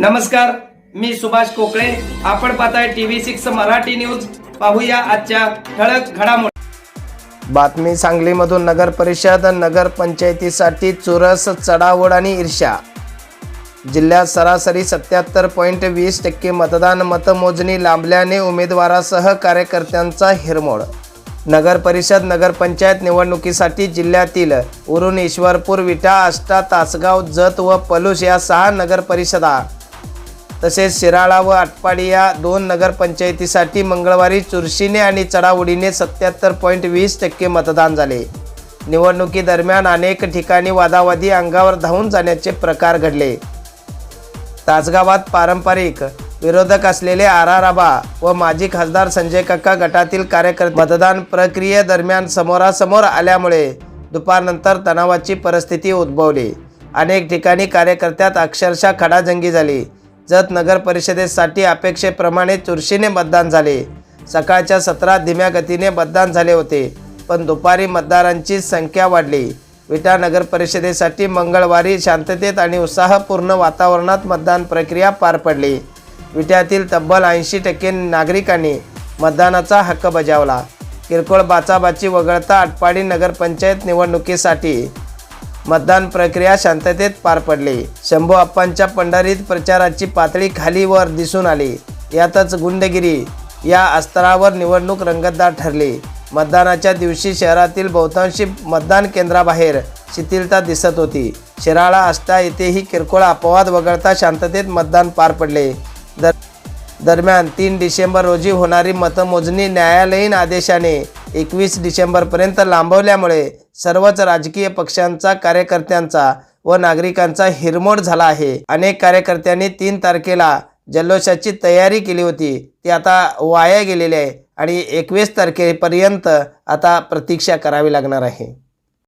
नमस्कार मी सुभाष कोकळे आपण पाहताय टीव्ही सिक्स मराठी न्यूज. पाहूया आजच्या ठळक घडामोडी. बातमी सांगलीमधून नगर परिषद नगर पंचायतीसाठी चुरस चढावड आणि ईर्ष्या. जिल्ह्यात सरासरी सत्याहत्तर पॉईंट वीस टक्के मतदान मतमोजणी लांबल्याने उमेदवारासह कार्यकर्त्यांचा हिरमोड. नगर परिषद नगरपंचायत निवडणुकीसाठी जिल्ह्यातील उरुण ईश्वरपूर विटा आष्टा तासगाव जत व पलूस या सहा नगरपरिषदा तसेच शिराळा व आटपाडी या दोन नगरपंचायतीसाठी मंगळवारी चुरशीने आणि चढाओढीने सत्याहत्तर पॉईंट वीस टक्के मतदान झाले. निवडणुकीदरम्यान अनेक ठिकाणी वादावादी अंगावर धावून जाण्याचे प्रकार घडले. तासगावात पारंपरिक विरोधक असलेले आराराबा व माजी खासदार संजय काका गटातील कार्यकर्ते मतदान प्रक्रियेदरम्यान समोरासमोर आल्यामुळे दुपारनंतर तणावाची परिस्थिती उद्भवली. अनेक ठिकाणी कार्यकर्त्यात अक्षरशः खडाजंगी झाली. जत नगर परिषदेसाठी अपेक्षेप्रमाणे चुरशीने मतदान झाले. सकाळच्या सत्रात धीम्या गतीने मतदान झाले होते पण दुपारी मतदारांची संख्या वाढली. विटा नगर परिषदेसाठी मंगळवारी शांततेत आणि उत्साहपूर्ण वातावरणात मतदान प्रक्रिया पार पडली. विट्यातील तब्बल ऐंशी टक्के नागरिकांनी मतदानाचा हक्क बजावला. किरकोळ बाचाबाची वगळता आटपाडी नगरपंचायत निवडणुकीसाठी मतदान प्रक्रिया शांततेत पार पडली. शंभू अप्पांच्या पंढरीत प्रचाराची पातळी खाली वर दिसून आली. यातच गुंडगिरी या अस्तरावर निवडणूक रंगतदार ठरली. मतदानाच्या दिवशी शहरातील बहुतांशी मतदान केंद्राबाहेर शिथिलता दिसत होती. शिराळा आष्टा येथेही किरकोळ अपवाद वगळता शांततेत मतदान पार पडले. दर दरम्यान तीन डिसेंबर रोजी होणारी मतमोजणी न्यायालयीन आदेशाने एकवीस डिसेंबरपर्यंत लांबवल्यामुळे सर्वच राजकीय पक्षांचा कार्यकर्त्यांचा व नागरिकांचा हिरमोड झाला आहे. अनेक कार्यकर्त्यांनी तीन तारखेला जल्लोषाची तयारी केली होती. ती आता वाया गेलेली आहे आणि एकवीस तारखेपर्यंत आता प्रतीक्षा करावी लागणार आहे.